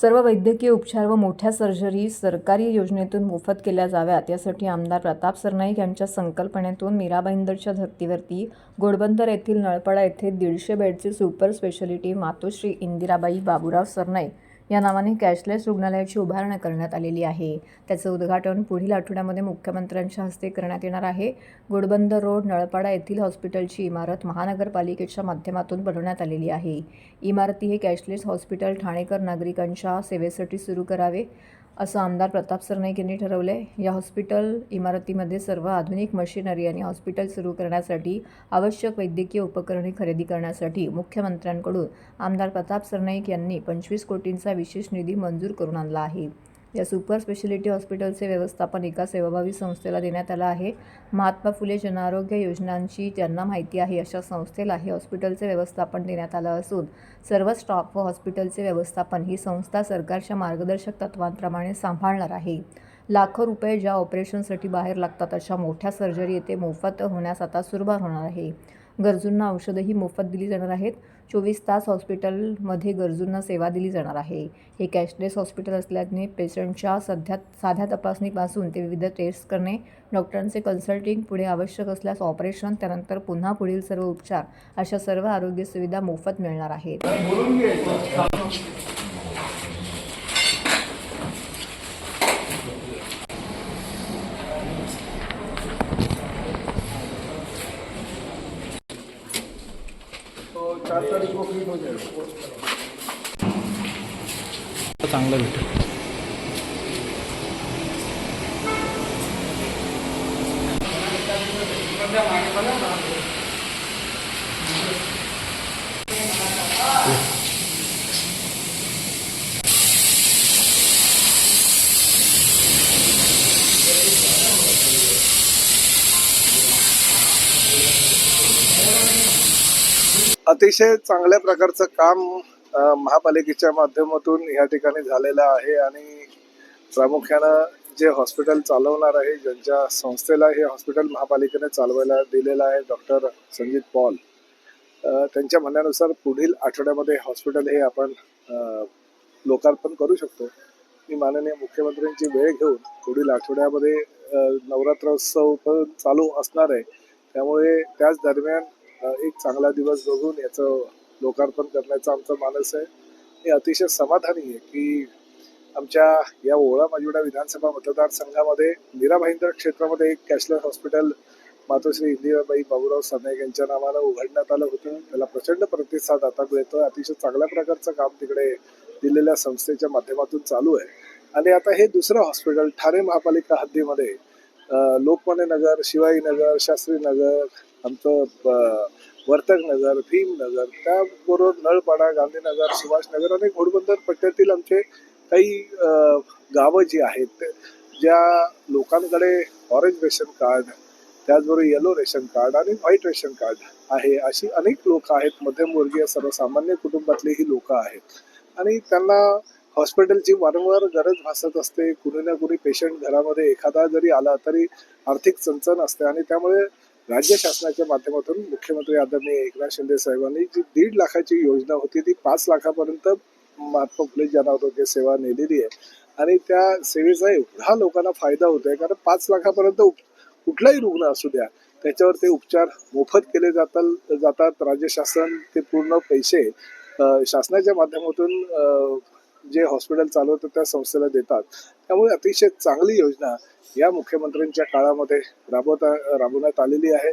सर्व वैद्यकीय उपचार व मोठ्या सर्जरी सरकारी योजनेतून मोफत केल्या जाव्यात. यासाठी आमदार प्रताप सरनाईक यांच्या संकल्पनेतून मीराबाईंदरच्या धर्तीवरती घोडबंदर येथील नळपाडा येथे दीडशे बेडची सुपर स्पेशालिटी मातोश्री इंदिराबाई बाबूराव सरनाईक या नावाने कॅशलेस रुग्णालयाची उभारणी करण्यात आलेली आहे. त्याचं उद्घाटन पुढील आठवड्यामध्ये मुख्यमंत्र्यांच्या हस्ते करण्यात येणार आहे. घोडबंदर रोड नळपाडा येथील हॉस्पिटलची इमारत महानगरपालिकेच्या माध्यमातून बनवण्यात आलेली आहे. इमारती हे कॅशलेस हॉस्पिटल ठाणेकर नागरिकांच्या सेवेसाठी सुरू करावे. असं आमदार प्रताप सरनाईक यांनी ठरवलं आहे या हॉस्पिटल इमारतीमध्ये सर्व आधुनिक मशिनरी आणि हॉस्पिटल सुरू करण्यासाठी आवश्यक वैद्यकीय उपकरणे खरेदी करण्यासाठी मुख्यमंत्र्यांकडून आमदार प्रताप सरनाईक यांनी पंचवीस कोटींचा विशेष निधी मंजूर करून आणला आहे. या सुपर स्पेशालिटी हॉस्पिटलचे व्यवस्थापन एका सेवाभावी संस्थेला देण्यात आलं आहे. महात्मा फुले जनआरोग्य योजनांची ज्यांना माहिती आहे अशा संस्थेला हे हॉस्पिटलचे व्यवस्थापन देण्यात आलं असून सर्व स्टाफ व हॉस्पिटलचे व्यवस्थापन ही संस्था सरकारच्या मार्गदर्शक तत्वांप्रमाणे सांभाळणार आहे. लाखो रुपये ज्या ऑपरेशनसाठी बाहेर लागतात अशा मोठ्या सर्जरी येथे मोफत होण्यास आता सुरुवात होणार आहे. गरजूंना औषधंही मोफत दिली जाणार आहेत. चोवीस तास हॉस्पिटलमध्ये गरजूंना सेवा दिली जाणार आहे. हे कॅशलेस हॉस्पिटल असल्याने पेशंटच्या सध्या साध्या तपासणीपासून ते विविध टेस्ट करणे डॉक्टरांचे कन्सल्टिंग पुढे आवश्यक असल्यास ऑपरेशन त्यानंतर पुन्हा पुढील सर्व उपचार अशा सर्व आरोग्य सुविधा मोफत मिळणार आहेत. चांगलं भेटेल Thank you. अतिशय चांगल्या प्रकारचं काम महापालिकेच्या माध्यमातून या ठिकाणी झालेलं आहे आणि प्रामुख्यानं जे हॉस्पिटल चालवणार आहे ज्यांच्या संस्थेला हे हॉस्पिटल महापालिकेने चालवायला दिलेलं आहे डॉक्टर संजित पॉल त्यांच्या म्हणण्यानुसार पुढील आठवड्यामध्ये हॉस्पिटल हे आपण लोकार्पण करू शकतो. मी माननीय मुख्यमंत्र्यांची वेळ घेऊन पुढील आठवड्यामध्ये नवरात्रोत्सव पण चालू असणार आहे. त्यामुळे त्याच दरम्यान एक चांगला दिवस बघून याचं लोकार्पण करण्याचा आमचा मानस आहे. मी अतिशय समाधानी आहे की आमच्या या ओळा माजिवडा विधानसभा मतदारसंघामध्ये मीरा भाईंदर क्षेत्रामध्ये एक कॅशलेस हॉस्पिटल मातोश्री इंदिराबाई बाबूराव सरनाईक यांच्या नावानं उघडण्यात आलं होतं. त्याला प्रचंड प्रतिसाद आता मिळतोय. अतिशय चांगल्या प्रकारचं काम तिकडे दिलेल्या संस्थेच्या माध्यमातून चालू आहे. आणि आता हे दुसरं हॉस्पिटल ठाणे महापालिका हद्दीमध्ये लोकमान्य नगर शिवाई नगर शास्त्री नगर आमचं वर्तक नगर भीम नगर त्याबरोबर नळपाडा गांधीनगर सुभाषनगर आणि घोडबंदर पट्ट्यातील आमचे काही गावं जी आहेत ज्या लोकांकडे ऑरेंज रेशन कार्ड त्याचबरोबर येलो रेशन कार्ड आणि व्हाईट रेशन कार्ड आहे अशी अनेक लोक आहेत मध्यमवर्गीय सर्वसामान्य कुटुंबातली ही लोक आहेत. आणि त्यांना हॉस्पिटलची वारंवार गरज भासत असते कुणी ना कुणी पेशंट घरामध्ये एखादा जरी आला तरी आर्थिक चणचण असते आणि त्यामुळे राज्य शासनाच्या माध्यमातून मुख्यमंत्री आदरणीय एकनाथ शिंदे साहेबांनी जी दीड लाखाची योजना होती ती पाच लाखापर्यंत महात्मा फुले जनआरोग्य सेवा नेलेली आहे. आणि त्या सेवेचा एवढा लोकांना फायदा होतोय कारण पाच लाखापर्यंत कुठलाही रुग्ण असू द्या त्याच्यावर ते उपचार मोफत केले जातात जातात. राज्य शासन ते पूर्ण पैसे शासनाच्या माध्यमातून जे हॉस्पिटल चालवतात त्या संस्थेला देतात. त्यामुळे अतिशय चांगली योजना या मुख्यमंत्र्यांच्या काळामध्ये राबवता राबवण्यात आलेली आहे.